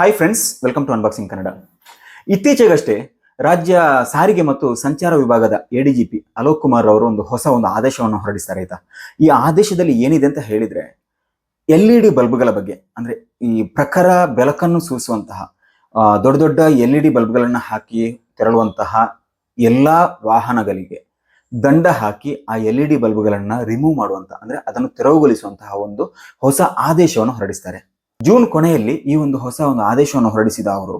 Hi friends welcome to unboxing Kannada ಇತ್ತೀಚೆಗಷ್ಟೇ ರಾಜ್ಯ ಸಾರಿಗೆ ಮತ್ತು ಸಂಚಾರ ವಿಭಾಗದ A D G P Alok Kumar ಅವರು ಒಂದು ಹೊಸ ಒಂದು ಆದೇಶವನ್ನು ಹೊರಡಿಸ್ತಾರೆ ಆಯ್ತಾ? ಈ ಆದೇಶದಲ್ಲಿ ಏನಿದೆ ಅಂತ ಹೇಳಿದ್ರೆ ಎಲ್ ಇ ಡಿ ಬಲ್ಬ್ಗಳ ಬಗ್ಗೆ, ಅಂದ್ರೆ ಈ ಪ್ರಖರ ಬೆಳಕನ್ನು ಸೂಸುವಂತಹ ದೊಡ್ಡ ದೊಡ್ಡ ಎಲ್ ಇ ಡಿ ಬಲ್ಬ್ಗಳನ್ನು ಹಾಕಿ ತೆರಳುವಂತಹ ಎಲ್ಲಾ ವಾಹನಗಳಿಗೆ ದಂಡ ಹಾಕಿ ಆ ಎಲ್ ಇ ಡಿ ಬಲ್ಬ್ಗಳನ್ನ ರಿಮೂವ್ ಮಾಡುವಂತ, ಅಂದ್ರೆ ಅದನ್ನು ತೆರವುಗೊಳಿಸುವಂತಹ ಒಂದು ಹೊಸ ಆದೇಶವನ್ನು ಹೊರಡಿಸ್ತಾರೆ. ಜೂನ್ ಕೊನೆಯಲ್ಲಿ ಈ ಒಂದು ಹೊಸ ಒಂದು ಆದೇಶವನ್ನು ಹೊರಡಿಸಿದ ಅವರು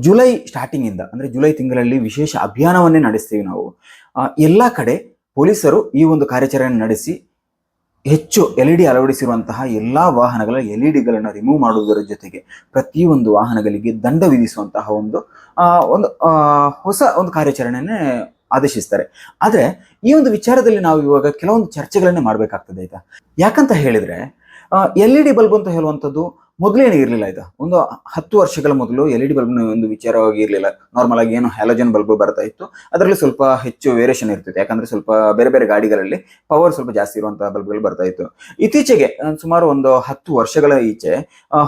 ಜುಲೈ ಸ್ಟಾರ್ಟಿಂಗ್ ಇಂದ ಅಂದ್ರೆ ಜುಲೈ ತಿಂಗಳಲ್ಲಿ ವಿಶೇಷ ಅಭಿಯಾನವನ್ನೇ ನಡೆಸ್ತೀವಿ ನಾವು. ಎಲ್ಲಾ ಕಡೆ ಪೊಲೀಸರು ಈ ಒಂದು ಕಾರ್ಯಾಚರಣೆ ನಡೆಸಿ ಹೆಚ್ಚು ಎಲ್ ಇ ಡಿ ಅಳವಡಿಸಿರುವಂತಹ ಎಲ್ಲಾ ವಾಹನಗಳ ಎಲ್ ಇ ಡಿಗಳನ್ನು ರಿಮೂವ್ ಮಾಡುವುದರ ಜೊತೆಗೆ ಪ್ರತಿಯೊಂದು ವಾಹನಗಳಿಗೆ ದಂಡ ವಿಧಿಸುವಂತಹ ಒಂದು ಒಂದು ಹೊಸ ಒಂದು ಕಾರ್ಯಾಚರಣೆಯನ್ನೇ ಆದೇಶಿಸ್ತಾರೆ. ಆದ್ರೆ ಈ ಒಂದು ವಿಚಾರದಲ್ಲಿ ನಾವು ಇವಾಗ ಕೆಲವೊಂದು ಚರ್ಚೆಗಳನ್ನೇ ಮಾಡಬೇಕಾಗ್ತದೆ ಆಯ್ತಾ? ಯಾಕಂತ ಹೇಳಿದ್ರೆ ಎಲ್ ಇ ಡಿ ಬಲ್ಬ್ ಅಂತ ಹೇಳುವಂಥದ್ದು ಮೊದಲೇನೇ ಇರಲಿಲ್ಲ ಇದು. ಒಂದು ಹತ್ತು ವರ್ಷಗಳ ಮೊದಲು ಎಲ್ ಇ ಡಿ ಬಲ್ಬ್ನ ಒಂದು ವಿಚಾರವಾಗಿ ಇರಲಿಲ್ಲ. ನಾರ್ಮಲ್ ಆಗಿ ಏನು ಹ್ಯಾಲೋಜನ್ ಬಲ್ಬ್ ಬರ್ತಾ ಇತ್ತು. ಅದರಲ್ಲಿ ಸ್ವಲ್ಪ ಹೆಚ್ಚು ವೇರಿಯೇಷನ್ ಇರ್ತಿತ್ತು. ಯಾಕಂದ್ರೆ ಸ್ವಲ್ಪ ಬೇರೆ ಬೇರೆ ಗಾಡಿಗಳಲ್ಲಿ ಪವರ್ ಸ್ವಲ್ಪ ಜಾಸ್ತಿ ಇರುವಂತಹ ಬಲ್ಬ್ಗಳು ಬರ್ತಾ ಇತ್ತು. ಇತ್ತೀಚೆಗೆ ಸುಮಾರು ಒಂದು ಹತ್ತು ವರ್ಷಗಳ ಈಚೆ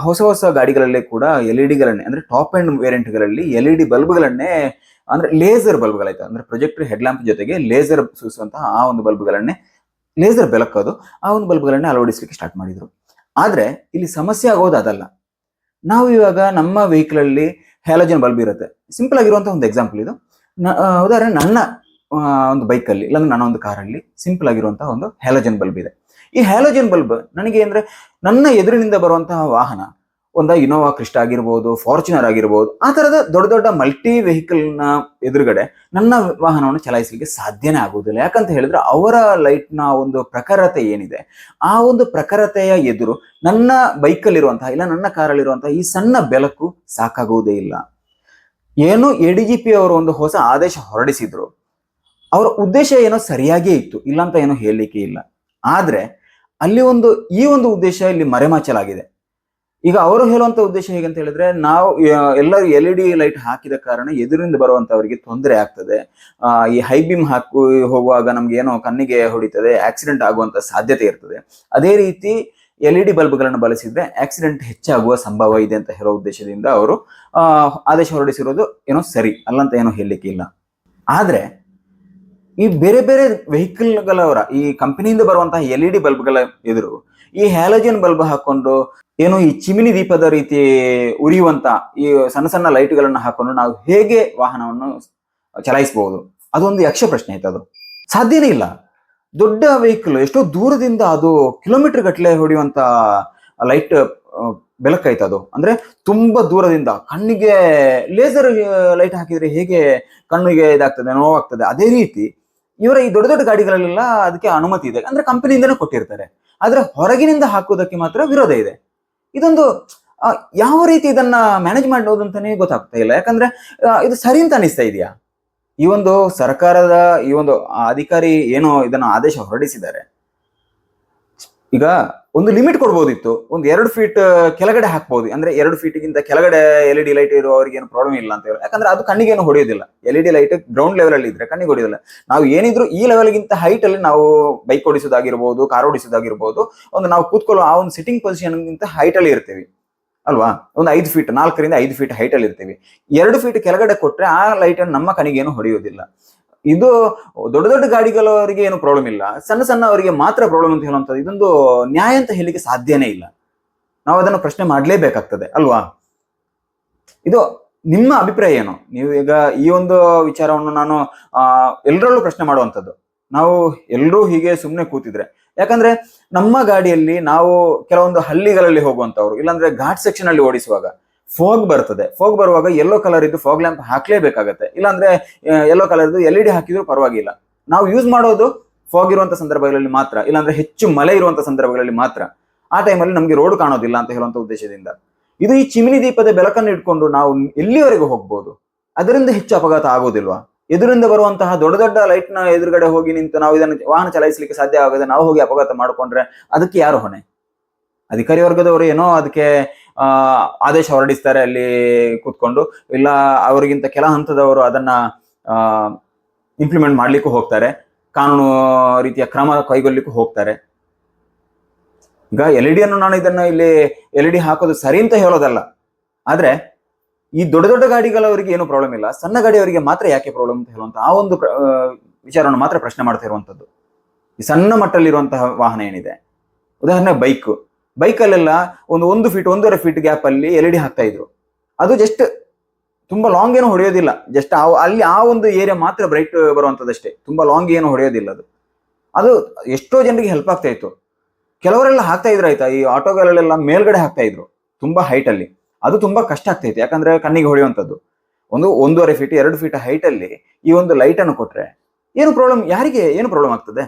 ಹೊಸ ಹೊಸ ಗಾಡಿಗಳಲ್ಲಿ ಕೂಡ ಎಲ್ ಇ ಡಿಗಳನ್ನೇ ಅಂದ್ರೆ ಟಾಪ್ ಅಂಡ್ ವೇರಿಯಂಟ್ಗಳಲ್ಲಿ ಎಲ್ ಇ ಡಿ ಬಲ್ಬ್ಗಳನ್ನೇ ಅಂದ್ರೆ ಲೇಸರ್ ಬಲ್ಬ್ಗಳಾಯ್ತು ಅಂದ್ರೆ ಪ್ರೊಜೆಕ್ಟರ್ ಹೆಡ್ ಲ್ಯಾಂಪ್ ಜೊತೆಗೆ ಲೇಸರ್ ಸೂಸುವಂತಹ ಆ ಒಂದು ಬಲ್ಬ್ಗಳನ್ನೇ ಲೇಸರ್ ಬೆಳಕೋದು ಆ ಒಂದು ಬಲ್ಬ್ಗಳನ್ನೇ ಅಳವಡಿಸಲಿಕ್ಕೆ ಸ್ಟಾರ್ಟ್ ಮಾಡಿದ್ರು. ಆದರೆ ಇಲ್ಲಿ ಸಮಸ್ಯೆ ಆಗೋದು ಅದಲ್ಲ. ನಾವು ಇವಾಗ ನಮ್ಮ ವೆಹಿಕಲ್ ಅಲ್ಲಿ ಹ್ಯಾಲೋಜನ್ ಬಲ್ಬ್ ಇರುತ್ತೆ. ಸಿಂಪಲ್ ಆಗಿರುವಂಥ ಒಂದು ಎಕ್ಸಾಂಪಲ್ ಇದು. ಉದಾಹರಣೆ ನನ್ನ ಒಂದು ಬೈಕ್ ಅಲ್ಲಿ, ಇಲ್ಲಾಂದ್ರೆ ನನ್ನ ಒಂದು ಕಾರಲ್ಲಿ ಸಿಂಪಲ್ ಆಗಿರುವಂತಹ ಒಂದು ಹ್ಯಾಲೋಜನ್ ಬಲ್ಬ್ ಇದೆ. ಈ ಹ್ಯಾಲೋಜನ್ ಬಲ್ಬ್ ನನಗೆ ಅಂದ್ರೆ ನನ್ನ ಎದುರಿನಿಂದ ಬರುವಂತಹ ವಾಹನ ಒಂದ ಇನೋವಾ ಕ್ರಿಸ್ಟ್ ಆಗಿರ್ಬೋದು ಫಾರ್ಚುನರ್ ಆಗಿರ್ಬೋದು, ಆ ತರದ ದೊಡ್ಡ ದೊಡ್ಡ ಮಲ್ಟಿ ವೆಹಿಕಲ್ನ ಎದುರುಗಡೆ ನನ್ನ ವಾಹನವನ್ನು ಚಲಾಯಿಸಲಿಕ್ಕೆ ಸಾಧ್ಯನೇ ಆಗುವುದಿಲ್ಲ. ಯಾಕಂತ ಹೇಳಿದ್ರೆ ಅವರ ಲೈಟ್ನ ಒಂದು ಪ್ರಖರತೆ ಏನಿದೆ, ಆ ಒಂದು ಪ್ರಖರತೆಯ ಎದುರು ನನ್ನ ಬೈಕಲ್ಲಿರುವಂತಹ ಇಲ್ಲ ನನ್ನ ಕಾರಲ್ಲಿರುವಂತಹ ಈ ಸಣ್ಣ ಬೆಳಕು ಸಾಕಾಗುವುದೇ ಇಲ್ಲ. ಏನು ಎ ಡಿ ಜಿ ಪಿ ಅವರು ಒಂದು ಹೊಸ ಆದೇಶ ಹೊರಡಿಸಿದ್ರು. ಅವರ ಉದ್ದೇಶ ಏನೋ ಸರಿಯಾಗಿಯೇ ಇತ್ತು ಇಲ್ಲ ಅಂತ ಏನೋ ಹೇಳಲಿಕ್ಕೆ ಇಲ್ಲ. ಆದ್ರೆ ಅಲ್ಲಿ ಒಂದು ಈ ಒಂದು ಉದ್ದೇಶ ಇಲ್ಲಿ ಮರೆಮಾಚಲಾಗಿದೆ. ಈಗ ಅವರು ಹೇಳುವಂತ ಉದ್ದೇಶ ಹೇಗಂತ ಹೇಳಿದ್ರೆ, ನಾವು ಎಲ್ಲರೂ ಎಲ್ ಇ ಡಿ ಲೈಟ್ ಹಾಕಿದ ಕಾರಣ ಎದುರಿಂದ ಬರುವಂತವರಿಗೆ ತೊಂದರೆ ಆಗ್ತದೆ. ಈ ಹೈ ಬಿಮ್ ಹಾಕು ಹೋಗುವಾಗ ನಮ್ಗೆ ಏನೋ ಕಣ್ಣಿಗೆ ಹೊಡಿತದೆ, ಆಕ್ಸಿಡೆಂಟ್ ಆಗುವಂತ ಸಾಧ್ಯತೆ ಇರ್ತದೆ. ಅದೇ ರೀತಿ ಎಲ್ ಇ ಡಿ ಬಲ್ಬ್ಗಳನ್ನು ಬಳಸಿದ್ರೆ ಆಕ್ಸಿಡೆಂಟ್ ಹೆಚ್ಚಾಗುವ ಸಂಭವ ಇದೆ ಅಂತ ಹೇಳೋ ಉದ್ದೇಶದಿಂದ ಅವರು ಆದೇಶ ಹೊರಡಿಸಿರೋದು ಏನೋ ಸರಿ, ಅಲ್ಲಂತ ಏನೋ ಹೇಳಲಿಕ್ಕೆ ಇಲ್ಲ. ಆದ್ರೆ, ಈ ಬೇರೆ ಬೇರೆ ವೆಹಿಕಲ್ಗಳವರ, ಈ ಕಂಪನಿಯಿಂದ ಬರುವಂತಹ ಎಲ್ ಇ ಡಿ ಬಲ್ಬ್ಗಳ ಎದುರು ಈ ಹ್ಯಾಲೋಜನ್ ಬಲ್ಬ್ ಹಾಕೊಂಡು ಏನು ಈ ಚಿಮಿನಿ ದೀಪದ ರೀತಿ ಉರಿಯುವಂತ ಈ ಸಣ್ಣ ಸಣ್ಣ ಲೈಟ್ಗಳನ್ನು ಹಾಕೊಂಡು ನಾವು ಹೇಗೆ ವಾಹನವನ್ನು ಚಲಾಯಿಸಬಹುದು? ಅದೊಂದು ಯಕ್ಷ ಪ್ರಶ್ನೆ ಆಯ್ತು ಅದು. ಸಾಧ್ಯನೇ ಇಲ್ಲ. ದೊಡ್ಡ ವೆಹಿಕಲ್ ಎಷ್ಟೋ ದೂರದಿಂದ ಅದು ಕಿಲೋಮೀಟರ್ ಗಟ್ಟಲೆ ಹೊಡೆಯುವಂತ ಲೈಟ್ ಬೆಳಕಾಯ್ತು ಅದು. ಅಂದ್ರೆ ತುಂಬಾ ದೂರದಿಂದ ಕಣ್ಣಿಗೆ ಲೇಸರ್ ಲೈಟ್ ಹಾಕಿದ್ರೆ ಹೇಗೆ ಕಣ್ಣಿಗೆ ಇದಾಗ್ತದೆ, ನೋವಾಗ್ತದೆ, ಅದೇ ರೀತಿ ಇವರ ಈ ದೊಡ್ಡ ದೊಡ್ಡ ಗಾಡಿಗಳಲ್ಲೆಲ್ಲ ಅದಕ್ಕೆ ಅನುಮತಿ ಇದೆ. ಅಂದ್ರೆ ಕಂಪನಿಯಿಂದನೇ ಕೊಟ್ಟಿರ್ತಾರೆ. ಆದ್ರೆ ಹೊರಗಿನಿಂದ ಹಾಕೋದಕ್ಕೆ ಮಾತ್ರ ವಿರೋಧ ಇದೆ. ಇದೊಂದು ಯಾವ ರೀತಿ ಇದನ್ನ ಮ್ಯಾನೇಜ್ ಮಾಡೋದು ಅಂತಾನೆ ಗೊತ್ತಾಗ್ತಾ ಇಲ್ಲ. ಯಾಕಂದ್ರೆ ಇದು ಸರಿ ಅಂತ ಅನಿಸ್ತಾ ಇದೆಯಾ? ಈ ಒಂದು ಸರ್ಕಾರದ, ಈ ಒಂದು ಅಧಿಕಾರಿ ಏನೋ ಇದನ್ನ ಆದೇಶ ಹೊರಡಿಸಿದ್ದಾರೆ. ಈಗ ಒಂದು ಲಿಮಿಟ್ ಕೊಡ್ಬೋದಿತ್ತು. ಒಂದು ಎರಡು ಫೀಟ್ ಕೆಳಗಡೆ ಹಾಕ್ಬೋದು. ಅಂದ್ರೆ ಎರಡು ಫೀಟ್ಗಿಂತ ಕೆಳಗಡೆ ಎಲ್ ಇ ಡಿ ಲೈಟ್ ಇರುವವರಿಗೆ ಏನು ಪ್ರಾಬ್ಲಮ್ ಇಲ್ಲ ಅಂತ ಹೇಳಿ. ಯಾಕಂದ್ರೆ ಅದು ಕಣ್ಣಿಗೆ ಏನು ಹೊಡೆಯೋದಿಲ್ಲ. L E D light ground level ಅಲ್ಲಿ ಇದ್ರೆ ಕಣ್ಣಿಗೆ ಹೊಡೆಯೋದಿಲ್ಲ. ನಾವು ಏನಿದ್ರು ಈ ಲೆವೆಲ್ಗಿಂತ ಹೈಟ್ ಅಲ್ಲಿ ನಾವು ಬೈಕ್ ಓಡಿಸೋದಾಗಿರ್ಬೋದು ಕಾರ್ ಓಡಿಸೋದಾಗಿರ್ಬೋದು, ಒಂದು ನಾವು ಕೂತ್ಕೊಳ್ಳೋ ಆ ಒಂದು ಸಿಟ್ಟಿಂಗ್ ಪೊಸಿಷನ್ಗಿಂತ ಹೈಟ್ ಅಲ್ಲಿ ಇರ್ತೀವಿ. ಅಲ್ವಾ? ಒಂದು ಐದು ಫೀಟ್ ನಾಲ್ಕರಿಂದ ಐದು ಫೀಟ್ ಹೈಟ್ ಅಲ್ಲಿ ಇರ್ತೀವಿ. ಎರಡು ಫೀಟ್ ಕೆಳಗಡೆ ಕೊಟ್ಟರೆ ಆ ಲೈಟ್ ನಮ್ಮ ಕಣ್ಣಿಗೆ ಏನು ಹೊಡೆಯೋದಿಲ್ಲ. ಇದು ದೊಡ್ಡ ದೊಡ್ಡ ಗಾಡಿಗಳವರಿಗೆ ಏನು ಪ್ರಾಬ್ಲಮ್ ಇಲ್ಲ. ಸಣ್ಣ ಸಣ್ಣ ಅವರಿಗೆ ಮಾತ್ರ ಪ್ರಾಬ್ಲಮ್ ಅಂತ ಹೇಳುವಂಥದ್ದು. ಇದೊಂದು ನ್ಯಾಯ ಅಂತ ಹೇಳಲಿಕ್ಕೆ ಸಾಧ್ಯನೇ ಇಲ್ಲ. ನಾವು ಅದನ್ನು ಪ್ರಶ್ನೆ ಮಾಡಲೇಬೇಕಾಗ್ತದೆ, ಅಲ್ವಾ? ಇದು ನಿಮ್ಮ ಅಭಿಪ್ರಾಯ ಏನು? ನೀವು ಈಗ ಈ ಒಂದು ವಿಚಾರವನ್ನು ನಾನು ಎಲ್ಲರಲ್ಲೂ ಪ್ರಶ್ನೆ ಮಾಡುವಂಥದ್ದು. ನಾವು ಎಲ್ಲರೂ ಹೀಗೆ ಸುಮ್ಮನೆ ಕೂತಿದ್ರೆ. ಯಾಕಂದ್ರೆ ನಮ್ಮ ಗಾಡಿಯಲ್ಲಿ ನಾವು ಕೆಲವೊಂದು ಹಳ್ಳಿಗಳಲ್ಲಿ ಹೋಗುವಂಥವ್ರು, ಇಲ್ಲಾಂದ್ರೆ ಘಾಟ್ ಸೆಕ್ಷನ್ ಅಲ್ಲಿ ಓಡಿಸುವಾಗ ಫೋಗ್ ಬರ್ತದೆ. ಫೋಗ್ ಬರುವಾಗ ಯೆಲ್ಲೋ ಕಲರ್ ಇದ್ದು ಫೋಗ್ ಲ್ಯಾಂಪ್ ಹಾಕ್ಲೇಬೇಕಾಗತ್ತೆ. ಇಲ್ಲಾಂದ್ರೆ yellow colour L E D ಹಾಕಿದ್ರು ಪರವಾಗಿಲ್ಲ. ನಾವು ಯೂಸ್ ಮಾಡೋದು ಫೋಗ್ ಇರುವಂತ ಸಂದರ್ಭಗಳಲ್ಲಿ ಮಾತ್ರ, ಇಲ್ಲಾಂದ್ರೆ ಹೆಚ್ಚು ಮಳೆ ಇರುವಂತ ಸಂದರ್ಭಗಳಲ್ಲಿ ಮಾತ್ರ. ಆ ಟೈಮಲ್ಲಿ ನಮಗೆ ರೋಡ್ ಕಾಣೋದಿಲ್ಲ ಅಂತ ಹೇಳುವಂತ ಉದ್ದೇಶದಿಂದ. ಇದು ಈ ಚಿಮಿನಿ ದೀಪದ ಬೆಳಕನ್ನು ಇಟ್ಕೊಂಡು ನಾವು ಎಲ್ಲಿವರೆಗೂ ಹೋಗ್ಬೋದು? ಅದರಿಂದ ಹೆಚ್ಚು ಅಪಘಾತ ಆಗೋದಿಲ್ವಾ? ಎದುರಿಂದ ಬರುವಂತಹ ದೊಡ್ಡ ದೊಡ್ಡ ಲೈಟ್ನ ಎದುರುಗಡೆ ಹೋಗಿ ನಿಂತು ನಾವು ಇದನ್ನು ವಾಹನ ಚಲಾಯಿಸಲಿಕ್ಕೆ ಸಾಧ್ಯ ಆಗದೆ ನಾವು ಹೋಗಿ ಅಪಘಾತ ಮಾಡಿಕೊಂಡ್ರೆ ಅದಕ್ಕೆ ಯಾರು ಹೊಣೆ? ಅಧಿಕಾರಿ ವರ್ಗದವರು ಏನೋ ಅದಕ್ಕೆ ಆದೇಶ ಹೊರಡಿಸ್ತಾರೆ ಅಲ್ಲಿ ಕೂತ್ಕೊಂಡು. ಇಲ್ಲ, ಅವರಿಗಿಂತ ಕೆಲ ಹಂತದವರು ಅದನ್ನ ಇಂಪ್ಲಿಮೆಂಟ್ ಮಾಡ್ಲಿಕ್ಕೂ ಹೋಗ್ತಾರೆ. ಕಾನೂನು ರೀತಿಯ ಕ್ರಮ ಕೈಗೊಳ್ಳಿಕ್ಕೂ ಹೋಗ್ತಾರೆ. ಈಗ ಎಲ್ ಇ ಡಿಯನ್ನು ನಾನು ಇದನ್ನು ಇಲ್ಲಿ ಎಲ್ ಇ ಡಿ ಹಾಕೋದು ಸರಿ ಅಂತ ಹೇಳೋದಲ್ಲ. ಆದ್ರೆ, ಈ ದೊಡ್ಡ ದೊಡ್ಡ ಗಾಡಿಗಳವರಿಗೆ ಏನು ಪ್ರಾಬ್ಲಮ್ ಇಲ್ಲ. ಸಣ್ಣ ಗಾಡಿಯವರಿಗೆ ಮಾತ್ರ ಯಾಕೆ ಪ್ರಾಬ್ಲಮ್ ಅಂತ ಹೇಳುವಂತ ಆ ಒಂದು ವಿಚಾರವನ್ನು ಮಾತ್ರ ಪ್ರಶ್ನೆ ಮಾಡ್ತಾ ಇರುವಂಥದ್ದು ಈ ಸಣ್ಣ ಮಟ್ಟದಲ್ಲಿರುವಂತಹ ವಾಹನ ಏನಿದೆ? ಉದಾಹರಣೆ ಬೈಕ್ ಬೈಕಲ್ಲೆಲ್ಲ ಒಂದು ಒಂದು ಫೀಟ್ ಒಂದೂವರೆ ಫೀಟ್ ಗ್ಯಾಪ್ ಅಲ್ಲಿ ಎಲ್ ಇ ಡಿ ಹಾಕ್ತಾ ಇದ್ರು. ಅದು ಜಸ್ಟ್ ತುಂಬಾ ಲಾಂಗ್ ಏನು ಹೊಡೆಯೋದಿಲ್ಲ. ಜಸ್ಟ್ ಅಲ್ಲಿ ಆ ಒಂದು ಏರಿಯಾ ಮಾತ್ರ ಬ್ರೈಟ್ ಬರುವಂತದಷ್ಟೇ ತುಂಬಾ ಲಾಂಗ್ ಏನು ಹೊಡೆಯೋದಿಲ್ಲ ಅದು. ಅದು ಎಷ್ಟೋ ಜನರಿಗೆ ಹೆಲ್ಪ್ ಆಗ್ತಾ ಇತ್ತು. ಕೆಲವರೆಲ್ಲ ಹಾಕ್ತಾ ಇದ್ರು ಆಯ್ತಾ, ಈ ಆಟೋಗಳಲ್ಲೆಲ್ಲ ಮೇಲ್ಗಡೆ ಹಾಕ್ತಾ ಇದ್ರು, ತುಂಬಾ ಹೈಟ್ ಅಲ್ಲಿ. ಅದು ತುಂಬಾ ಕಷ್ಟ ಆಗ್ತೈತೆ ಯಾಕಂದ್ರೆ ಕಣ್ಣಿಗೆ ಹೊಡೆಯುವಂಥದ್ದು ಒಂದು ಒಂದೂವರೆ ಫೀಟ್ ಎರಡು ಫೀಟ್ ಹೈಟ್ ಅಲ್ಲಿ ಈ ಒಂದು ಲೈಟ್ ಅನ್ನು ಕೊಟ್ರೆ ಏನು ಪ್ರಾಬ್ಲಮ್ ಯಾರಿಗೆ ಏನು ಪ್ರಾಬ್ಲಮ್ ಆಗ್ತದೆ?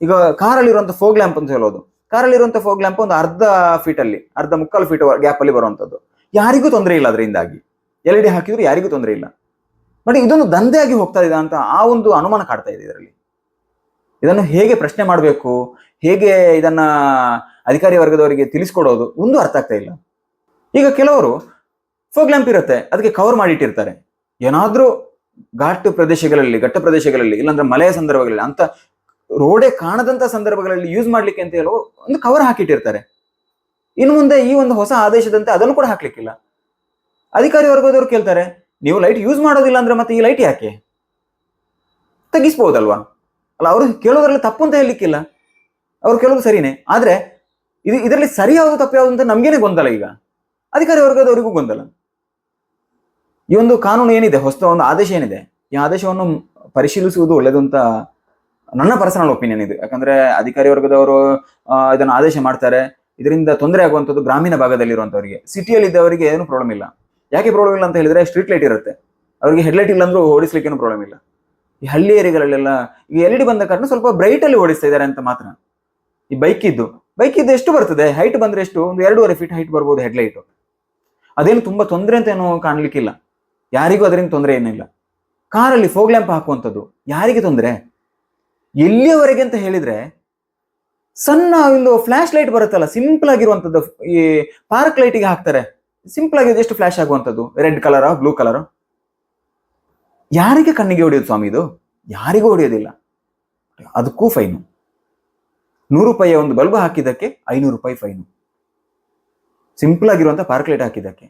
ಈಗ ಕಾರಲ್ಲಿ ಇರುವಂತ ಫೋಗ್ ಲ್ಯಾಂಪ್ ಅಂತ ಹೇಳೋದು. ಕಾರಲ್ಲಿ ಇರುವಂತ ಫೋಗ್ ಲ್ಯಾಂಪ್ ಒಂದು ಅರ್ಧ ಫೀಟ್ ಅಲ್ಲಿ, ಅರ್ಧ ಮುಕ್ಕಾಲು ಫೀಟ್ ಗ್ಯಾಪ್ ಅಲ್ಲಿ ಬರುವಂತದ್ದು. ಯಾರಿಗೂ ತೊಂದರೆ ಇಲ್ಲ ಅದರಿಂದಾಗಿ ಎಲ್ ಇ ಡಿ ಹಾಕಿದ್ರು ಯಾರಿಗೂ ತೊಂದರೆ ಇಲ್ಲ. ಬಟ್ ಇದೊಂದು ದಂಧೆಯಾಗಿ ಹೋಗ್ತಾ ಇದೆ ಅಂತ ಆ ಒಂದು ಅನುಮಾನ ಕಾಡ್ತಾ ಇದೆ ಇದರಲ್ಲಿ. ಇದನ್ನು ಹೇಗೆ ಪ್ರಶ್ನೆ ಮಾಡಬೇಕು? ಹೇಗೆ ಇದನ್ನ ಅಧಿಕಾರಿ ವರ್ಗದವರಿಗೆ ತಿಳಿಸ್ಕೊಡೋದು? ಒಂದು ಅರ್ಥ ಆಗ್ತಾ ಇಲ್ಲ. ಈಗ ಕೆಲವರು ಫೋಗ್ ಲ್ಯಾಂಪ್ ಇರುತ್ತೆ, ಅದಕ್ಕೆ ಕವರ್ ಮಾಡಿಟ್ಟಿರ್ತಾರೆ. ಏನಾದ್ರೂ ಘಾಟ್ ಪ್ರದೇಶಗಳಲ್ಲಿ, ಘಟ್ಟ ಪ್ರದೇಶಗಳಲ್ಲಿ, ಇಲ್ಲಾಂದ್ರೆ ಮಲೆಯ ಸಂದರ್ಭಗಳಲ್ಲಿ ಅಂತ ರೋಡೇ ಕಾಣದಂತ ಸಂದರ್ಭಗಳಲ್ಲಿ ಯೂಸ್ ಮಾಡ್ಲಿಕ್ಕೆ ಅಂತ ಹೇಳೋ ಒಂದು ಕವರ್ ಹಾಕಿಟ್ಟಿರ್ತಾರೆ. ಇನ್ನು ಮುಂದೆ ಈ ಒಂದು ಹೊಸ ಆದೇಶದಂತೆ ಅದನ್ನು ಕೂಡ ಹಾಕ್ಲಿಕ್ಕಿಲ್ಲ. ಅಧಿಕಾರಿ ವರ್ಗದವರು ಕೇಳ್ತಾರೆ, ನೀವು ಲೈಟ್ ಯೂಸ್ ಮಾಡೋದಿಲ್ಲ ಅಂದ್ರೆ ಮತ್ತೆ ಈ ಲೈಟ್ ಯಾಕೆ? ತೆಗಿಸ್ಬೋದಲ್ವಾ? ಅಲ್ಲ, ಅವರು ಕೇಳೋದ್ರಲ್ಲಿ ತಪ್ಪು ಅಂತ ಹೇಳಲಿಕ್ಕಿಲ್ಲ. ಅವ್ರು ಕೇಳೋದು ಸರಿನೇ. ಆದ್ರೆ, ಇದು ಇದರಲ್ಲಿ ಸರಿ ಯಾವುದು ತಪ್ಪು ಯಾವುದು ಅಂತ ನಮ್ಗೇನೆ ಗೊಂದಲ ಈಗ. ಅಧಿಕಾರಿ ವರ್ಗದವರಿಗೂ ಗೊಂದಲ. ಈ ಒಂದು ಕಾನೂನು ಏನಿದೆ? ಹೊಸ ಒಂದು ಆದೇಶ ಏನಿದೆ? ಈ ಆದೇಶವನ್ನು ಪರಿಶೀಲಿಸುವುದು ಒಳ್ಳೆಯದು ಅಂತ ನನ್ನ ಪರ್ಸನಲ್ ಒಪಿನಿಯನ್ ಇದು. ಯಾಕಂದ್ರೆ ಅಧಿಕಾರಿ ವರ್ಗದವರು ಇದನ್ನು ಆದೇಶ ಮಾಡ್ತಾರೆ. ಇದರಿಂದ ತೊಂದರೆ ಆಗುವಂಥದ್ದು ಗ್ರಾಮೀಣ ಭಾಗದಲ್ಲಿರುವಂಥವರಿಗೆ. ಸಿಟಿಯಲ್ಲಿ ಇದ್ದವರಿಗೆ ಏನು ಪ್ರಾಬ್ಲಮ್ ಇಲ್ಲ. ಯಾಕೆ ಪ್ರಾಬ್ಲಮ್ ಇಲ್ಲ ಅಂತ ಹೇಳಿದ್ರೆ ಸ್ಟ್ರೀಟ್ ಲೈಟ್ ಇರುತ್ತೆ. ಅವರಿಗೆ ಹೆಡ್ ಲೈಟ್ ಇಲ್ಲಾಂದ್ರೂ ಓಡಿಸ್ಲಿಕ್ಕೆ ಏನು ಪ್ರಾಬ್ಲಮ್ ಇಲ್ಲ. ಈ ಹಳ್ಳಿ ಏರಿಯಾಗಳಲ್ಲೆಲ್ಲ ಈ ಎಲ್ ಇ ಡಿ ಬಂದ ಕಾರಣ ಸ್ವಲ್ಪ ಬ್ರೈಟ್ ಅಲ್ಲಿ ಓಡಿಸ್ತಾ ಇದ್ದಾರೆ ಅಂತ ಮಾತ್ರ. ಈ ಬೈಕ್ ಇದ್ದು ಬೈಕ್ ಇದ್ದು ಎಷ್ಟು ಬರ್ತದೆ? ಹೈಟ್ ಬಂದ್ರೆ ಎಷ್ಟು? ಒಂದು ಎರಡೂವರೆ ಫೀಟ್ ಹೈಟ್ ಬರ್ಬೋದು ಹೆಡ್ಲೈಟ್ ಅದೇನು ತುಂಬಾ ತೊಂದರೆ ಅಂತ ಏನು ಕಾಣ್ಲಿಕ್ಕಿಲ್ಲ. ಯಾರಿಗೂ ಅದರಿಂದ ತೊಂದರೆ ಏನಿಲ್ಲ. ಕಾರಲ್ಲಿ ಫೋಗ್ ಲ್ಯಾಂಪ್ ಹಾಕುವಂಥದ್ದು ಯಾರಿಗೆ ತೊಂದರೆ? ಎಲ್ಲಿಯವರೆಗೆ ಅಂತ ಹೇಳಿದ್ರೆ, ಸಣ್ಣ ಒಂದು ಫ್ಲಾಶ್ ಲೈಟ್ ಬರುತ್ತಲ್ಲ ಸಿಂಪಲ್ ಆಗಿರುವಂಥದ್ದು ಈ ಪಾರ್ಕ್ ಲೈಟಿಗೆ ಹಾಕ್ತಾರೆ. ಸಿಂಪಲ್ ಆಗಿ ಎಷ್ಟು ಫ್ಲಾಶ್ ಆಗುವಂಥದ್ದು ರೆಡ್ ಕಲರ್ ಬ್ಲೂ ಕಲರ್ ಯಾರಿಗೆ ಕಣ್ಣಿಗೆ ಹೊಡೆಯೋದು ಸ್ವಾಮಿ ಇದು? ಯಾರಿಗೂ ಹೊಡೆಯೋದಿಲ್ಲ. ಅದಕ್ಕೂ ಫೈನು ನೂರು ರೂಪಾಯಿಯ ಒಂದು ಬಲ್ಬ್ ಹಾಕಿದ್ದಕ್ಕೆ ಐನೂರು ರೂಪಾಯಿ ಫೈನು ಸಿಂಪಲ್ ಆಗಿರುವಂತ ಪಾರ್ಕ್ ಲೈಟ್ ಹಾಕಿದ್ದಕ್ಕೆ.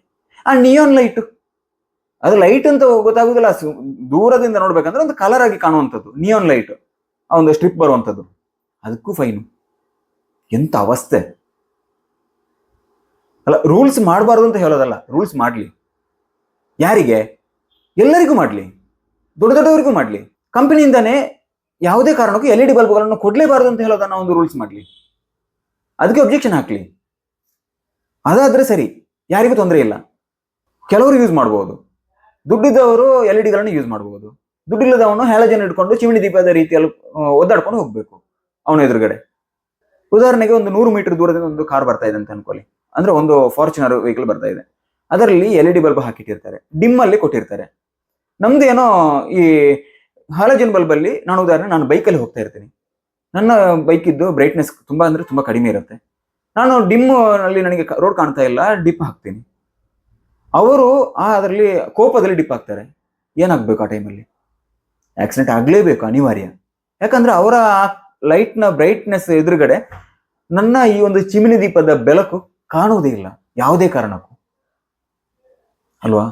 ಆ ನಿಯೋನ್ ಲೈಟ್ ಅದು ಲೈಟ್ ಅಂತ ಗೊತ್ತಾಗುದಿಲ್ಲ. ದೂರದಿಂದ ನೋಡ್ಬೇಕಂದ್ರೆ ಒಂದು ಕಲರ್ ಆಗಿ ಕಾಣುವಂಥದ್ದು ನಿಯೋನ್ ಲೈಟ್ ಆ ಒಂದು ಸ್ಟ್ರಿಪ್ ಬರುವಂಥದ್ದು. ಅದಕ್ಕೂ ಫೈನು ಎಂಥ ಅವಸ್ಥೆ. ಅಲ್ಲ ರೂಲ್ಸ್ ಮಾಡಬಾರ್ದು ಅಂತ ಹೇಳೋದಲ್ಲ ರೂಲ್ಸ್ ಮಾಡಲಿ. ಯಾರಿಗೆ? ಎಲ್ಲರಿಗೂ ಮಾಡ್ಲಿ. ದೊಡ್ಡ ದೊಡ್ಡವರಿಗೂ ಮಾಡ್ಲಿ. ಕಂಪನಿಯಿಂದನೇ ಯಾವುದೇ ಕಾರಣಕ್ಕೂ ಎಲ್ ಇ ಡಿ ಬಲ್ಬ್ಗಳನ್ನು ಕೊಡಲೇಬಾರ್ದು ಅಂತ ಹೇಳೋದನ್ನ ಒಂದು ರೂಲ್ಸ್ ಮಾಡಲಿ. ಅದಕ್ಕೆ ಒಬ್ಜೆಕ್ಷನ್ ಹಾಕಲಿ. ಅದಾದರೆ ಸರಿ, ಯಾರಿಗೂ ತೊಂದರೆ ಇಲ್ಲ. ಕೆಲವರು ಯೂಸ್ ಮಾಡ್ಬೋದು. ದುಡ್ಡಿದ್ದವರು ಎಲ್ ಇ ಡಿಗಳನ್ನು ಯೂಸ್ ಮಾಡಬಹುದು ದುಡ್ಡಿಲ್ಲದವನು ಹ್ಯಾಲಜನ್ ಇಟ್ಕೊಂಡು ಚಿಮಣಿ ದೀಪದ ರೀತಿಯಲ್ಲಿ ಒದ್ದಾಡ್ಕೊಂಡು ಹೋಗ್ಬೇಕು ಅವನ ಎದುರುಗಡೆ. ಉದಾಹರಣೆಗೆ ಒಂದು ನೂರು ಮೀಟರ್ ದೂರದಿಂದ ಒಂದು ಕಾರ್ ಬರ್ತಾ ಇದೆ ಅಂತ ಅನ್ಕೊಳ್ಳಿ. ಅಂದ್ರೆ ಒಂದು ಫಾರ್ಚುನರ್ ವೆಹಿಕಲ್ ಬರ್ತಾ ಇದೆ. ಅದರಲ್ಲಿ ಎಲ್ ಇ ಡಿ ಬಲ್ಬ್ ಹಾಕಿಟ್ಟಿರ್ತಾರೆ. ಡಿಮ್ ಅಲ್ಲಿ ಕೊಟ್ಟಿರ್ತಾರೆ. ನಮ್ದೇನೋ ಈ ಹಾಲಜನ್ ಬಲ್ಬ್ ಅಲ್ಲಿ ನಾನು ಉದಾಹರಣೆ, ನಾನು ಬೈಕಲ್ಲಿ ಹೋಗ್ತಾ ಇರ್ತೀನಿ. ನನ್ನ ಬೈಕ್ ಇದ್ದು ಬ್ರೈಟ್ನೆಸ್ ತುಂಬಾ ಅಂದ್ರೆ ತುಂಬಾ ಕಡಿಮೆ ಇರುತ್ತೆ. ನಾನು ಡಿಮ್ ಅಲ್ಲಿ ನನಗೆ ರೋಡ್ ಕಾಣ್ತಾ ಇಲ್ಲ ಡಿಪ್ ಹಾಕ್ತೀನಿ. ಅವರು ಆ ಅದರಲ್ಲಿ ಕೋಪದಲ್ಲಿ ಡಿಪ್ ಹಾಕ್ತಾರೆ. ಏನಾಗ್ಬೇಕು ಆ ಟೈಮಲ್ಲಿ ಆಕ್ಸಿಡೆಂಟ್ ಆಗಲೇಬೇಕು, ಅನಿವಾರ್ಯ. ಯಾಕಂದ್ರೆ ಅವರ ಲೈಟ್ನ ಬ್ರೈಟ್ನೆಸ್ ಎದುರುಗಡೆ ನನ್ನ ಈ ಒಂದು ಚಿಮಿನಿ ದೀಪದ ಬೆಳಕು ಕಾಣುವುದೇ ಇಲ್ಲ, ಯಾವುದೇ ಕಾರಣಕ್ಕೂ. ಅಲ್ವಾ?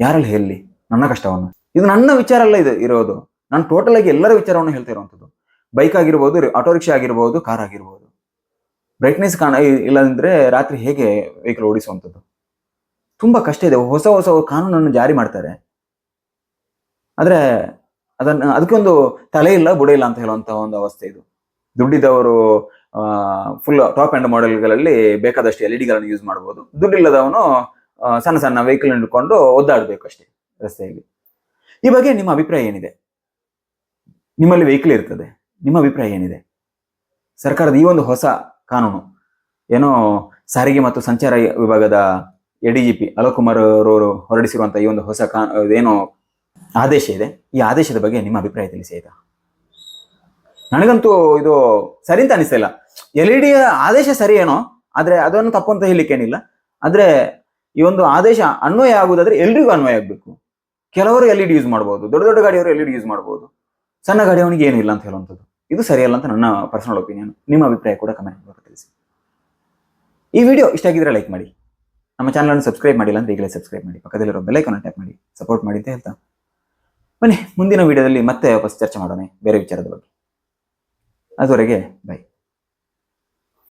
ಯಾರಲ್ಲಿ ಹೇಳಲಿ ನನ್ನ ಕಷ್ಟವನ್ನು. ಇದು ನನ್ನ ವಿಚಾರ ಅಲ್ಲ ಇದು ಇರೋದು. ನಾನು ಟೋಟಲ್ ಆಗಿ ಎಲ್ಲರ ವಿಚಾರವನ್ನು ಹೇಳ್ತಾ ಇರುವಂಥದ್ದು. ಬೈಕ್ ಆಗಿರ್ಬೋದು ಆಟೋ ರಿಕ್ಷಾ ಆಗಿರ್ಬೋದು ಕಾರ್ ಆಗಿರ್ಬೋದು. ಬ್ರೈಟ್ನೆಸ್ ಕಾಣ ಇಲ್ಲಂದ್ರೆ ರಾತ್ರಿ ಹೇಗೆ ವೆಹಿಕಲ್ ಓಡಿಸುವಂಥದ್ದು? ತುಂಬಾ ಕಷ್ಟ ಇದೆ. ಹೊಸ ಹೊಸ ಕಾನೂನನ್ನು ಜಾರಿ ಮಾಡ್ತಾರೆ. ಆದ್ರೆ ಅದನ್ನ ಅದಕ್ಕೊಂದು ತಲೆ ಇಲ್ಲ, ಬುಡ ಇಲ್ಲ ಅಂತ ಹೇಳುವಂತಹ ಒಂದು ಅವಸ್ಥೆ ಇದು. ದುಡ್ಡಿದ್ದವರು ಫುಲ್ ಟಾಪ್ ಅಂಡ್ ಮಾಡೆಲ್ಗಳಲ್ಲಿ ಬೇಕಾದಷ್ಟು ಎಲ್ ಇ ಡಿಗಳನ್ನು ಯೂಸ್ ಮಾಡಬಹುದು ದುಡ್ಡಿಲ್ಲದವನು ಸಣ್ಣ ಸಣ್ಣ ವೆಹಿಕಲ್ ಇಟ್ಕೊಂಡು ಒದ್ದಾಡಬೇಕು ಅಷ್ಟೇ ರಸ್ತೆಯಲ್ಲಿ. ಈ ಬಗ್ಗೆ ನಿಮ್ಮ ಅಭಿಪ್ರಾಯ ಏನಿದೆ? ನಿಮ್ಮಲ್ಲಿ ವೆಹಿಕಲ್ ಇರ್ತದೆ. ನಿಮ್ಮ ಅಭಿಪ್ರಾಯ ಏನಿದೆ? ಸರ್ಕಾರದ ಈ ಒಂದು ಹೊಸ ಕಾನೂನು, ಏನೋ ಸಾರಿಗೆ ಮತ್ತು ಸಂಚಾರ ವಿಭಾಗದ ಎಡಿಜಿಪಿ ಅಲೋಕ್ ಕುಮಾರ್ ಅವರು ಹೊರಡಿಸಿರುವಂತಹ ಈ ಒಂದು ಹೊಸ ಕಾ ಏನು ಆದೇಶ ಇದೆ. ಈ ಆದೇಶದ ಬಗ್ಗೆ ನಿಮ್ಮ ಅಭಿಪ್ರಾಯ ತಿಳಿಸಿ ಆಯ್ತಾ ನನಗಂತೂ ಇದು ಸರಿ ಅಂತ ಅನಿಸ್ತಿಲ್ಲ ಎಲ್ ಇ ಡಿ ಆದೇಶ ಸರಿ ಏನೋ, ಆದ್ರೆ ಅದನ್ನು ತಪ್ಪು ಅಂತ ಹೇಳಲಿಕ್ಕೇನಿಲ್ಲ ಆದ್ರೆ ಈ ಒಂದು ಆದೇಶ ಅನ್ವಯ ಆಗುದಾದ್ರೆ ಎಲ್ರಿಗೂ ಅನ್ವಯ ಆಗ್ಬೇಕು. ಕೆಲವರು ಎಲ್ ಇ ಡಿ ಯೂಸ್ ಮಾಡಬಹುದು ದೊಡ್ಡ ದೊಡ್ಡ ಗಾಡಿಯವರು ಎಲ್ ಇ ಡಿ ಯೂಸ್ ಮಾಡಬಹುದು ಸಣ್ಣ ಗಾಡಿಯವನಿಗೆ ಏನು ಇಲ್ಲ ಅಂತ ಹೇಳುವಂಥದ್ದು. ಇದು ಸರಿಯಲ್ಲ ಅಂತ ನನ್ನ ಪರ್ಸನಲ್ ಒಪಿನಿಯನ್ ನಿಮ್ಮ ಅಭಿಪ್ರಾಯ ಕೂಡ ಕಮೆಂಟ್ ಮಾಡಿ ತಿಳಿಸಿ. ಈ ವಿಡಿಯೋ ಇಷ್ಟ ಆಗಿದ್ರೆ ಲೈಕ್ ಮಾಡಿ. ನಮ್ಮ ಚಾನಲ್ ಸಬ್ಸ್ಕ್ರೈಬ್ ಮಾಡಿಲ್ಲ ಅಂತ ಈಗಲೇ ಸಬ್ಸ್ಕ್ರೈಬ್ ಮಾಡಿ. ಪಕ್ಕದಲ್ಲಿರೋ ಬೆಲ್ಲೈಕನ್ನ ಟ್ಯಾಪ್ ಮಾಡಿ. ಸಪೋರ್ಟ್ ಮಾಡಿ ಅಂತ ಹೇಳ್ತಾ. ಬನ್ನಿ ಮುಂದಿನ ವಿಡಿಯೋದಲ್ಲಿ ಮತ್ತೆ ವಾಪಸ್ ಚರ್ಚೆ ಮಾಡೋಣ ಬೇರೆ ವಿಚಾರದ ಬಗ್ಗೆ. ಅದುವರೆಗೆ ಬೈ